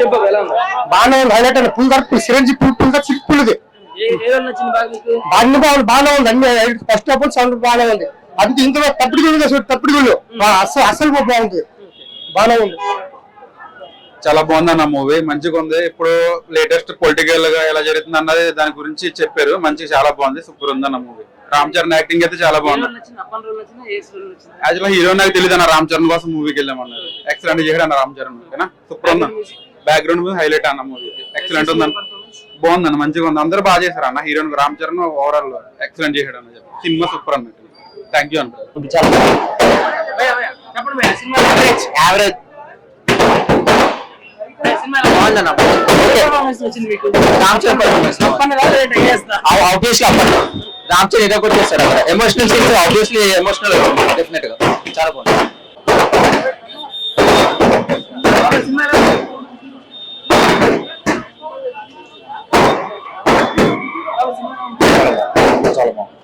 చెప్పు ఎలా ఉంది బాగానే ఉంది హైలైట్ అండి పుల్ కరెక్ట్ సిరంజి పుల్ పుల్ సిల్క్ పుల్ ఇది ఏ- ఏదన్నా నచ్చింది బాగా మీకు బాగానే బాగుంది బాగానే ఉంది అన్ని ఫస్ట్ ఆఫ్ ఆల్ సౌండ్ బాగానే ఉంది. అది ఇంతలో తప్పుడు గుళ్ళు కదా తప్పుడు గుళ్ళు అసలు అసలు బాగుంది. బాగానే ఉంది. చాలా బాగుంది అన్న మూవీ మంచిగా ఉంది. ఇప్పుడు లేటెస్ట్ పొలిటికల్గా ఎలా జరుగుతుంది అన్నది దాని గురించి చెప్పారు. మంచిగా చాలా బాగుంది సూపర్ ఉంది అన్న మూవీ రామ్ చరణ్ యాక్టింగ్ అయితే చాలా బాగుంది. యాక్చువల్ హీరో నాకు తెలియదు అన్న రామ్ చరణ్ కోసం మూవీకి వెళ్ళామన్నారు ఎక్సలెంట్ చేయడం అన్న రామ్ చరణ్ ఓకేనా? సూపర్ ఉంది. బ్యాక్గ్రౌండ్ మూవీ హైలైట్ అన్న మూవీ ఎక్సలెంట్ ఉంది అన్న బాగుంది అన్న మంచిగా ఉంది. అందరూ బాగా చేశారు అన్న. Heroine Ram Charan overall excellent చేశాడు అన్న సినిమా సూపర్ అన్న. థ్యాంక్ యూ అన్న యావరేజ్? బాగుందన్న. రామ్ చరణ్. ఆబ్వియస్లీ అప్పట్లో. రామ్ చరణ్ ఏదో ఒకటి చేస్తాడు అక్కడ. ఎమోషనల్ సీన్స్ ఆబ్వియస్లీ ఎమోషనల్ డెఫినెట్గా. చాలా బాగుంది. చాలా బాగుంది